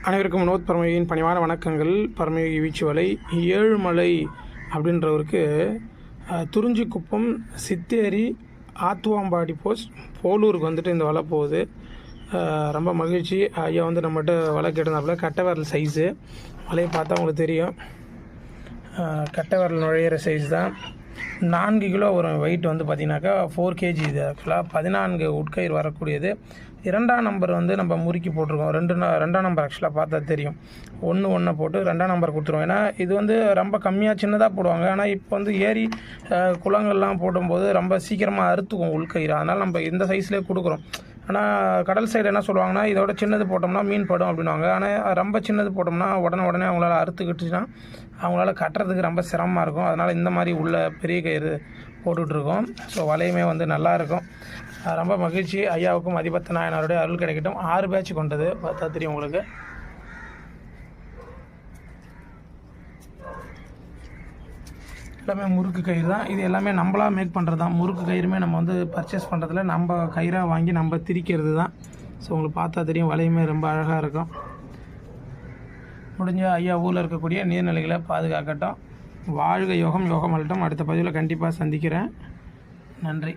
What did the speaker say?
அனைவருக்கும் வினோத் பரமயோகியின் பணிவான வணக்கங்கள். பரமயோகி வீச்சு வலை ஏழுமலை அப்படின்றவருக்கு அஹ், துறிஞ்சிக்குப்பம் சித்தேரி ஆத்துவாம்பாடி போஸ்ட் போலூருக்கு வந்துட்டு இந்த வலை போகுது. ரொம்ப மகிழ்ச்சி. ஐயா வந்து நம்மகிட்ட வலை கேட்டிருந்தாப்புல கட்டை விரல் சைஸு வலையை பார்த்தா உங்களுக்கு தெரியும். அஹ், கட்டை விரல் நுழையிற சைஸ் தான். நான்கு கிலோ வரும் வெயிட் வந்து பார்த்திங்கனாக்கா ஃபோர் கேஜி இது ஆக்சுவலாக பதினான்கு உட்கயிறு வரக்கூடியது. இரண்டாம் நம்பர் வந்து நம்ம முறுக்கி போட்டிருக்கோம். ரெண்டு ந- ரெண்டாம் நம்பர் ஆக்சுவலாக பார்த்தா தெரியும். ஒன்று ஒன்று போட்டு ரெண்டாம் நம்பர் கொடுத்துருவோம். ஏன்னா இது வந்து ரொம்ப கம்மியாக சின்னதாக போடுவாங்க. ஆனால் இப்போ வந்து ஏரி குளங்கள்லாம் போடும்போது ரொம்ப சீக்கிரமாக அறுத்துக்கும் உள்கயிறு. அதனால் நம்ம இந்த சைஸ்லேயே கொடுக்குறோம். ஆனால் கடல் சைடு என்ன சொல்லுவாங்கன்னா இதோட சின்னது போட்டோம்னா மீன் படும் அப்படின்வாங்க ஆனால் ரொம்ப சின்னது போட்டோம்னா உடனே உடனே அவங்களால அறுத்துக்கிட்டுச்சுன்னா அவங்களால கட்டுறதுக்கு ரொம்ப சிரமமாக இருக்கும். அதனால் இந்த மாதிரி உள்ள பெரிய கயிறு போட்டுட்ருக்கோம். ஸோ வலையுமே வந்து நல்லா இருக்கும். ரொம்ப மகிழ்ச்சி. ஐயாவுக்கும் அதிபத்த நாயனாருடைய அருள் கிடைக்கட்டும். ஆறு பேட்ச் கொண்டது. பார்த்தா தெரியும் உங்களுக்கு. எல்லாமே முறுக்கு கயிறு தான். இது எல்லாமே நம்மளாக மேக் பண்ணுறது தான். முறுக்கு கயிறுமே நம்ம வந்து பர்ச்சேஸ் பண்ணுறதுல நம்ம கயிறாக வாங்கி நம்ம திரிக்கிறது தான். ஸோ உங்களுக்கு பார்த்தா தெரியும் வலையுமே ரொம்ப அழகாக இருக்கும். முடிஞ்ச ஐயா ஊரில் இருக்கக்கூடிய நீர்நிலைகளை பாதுகாக்கட்டும். வாழ்க யோகம் யோகம் அழட்டும் அடுத்த பதிவில் கண்டிப்பாக சந்திக்கிறேன். நன்றி.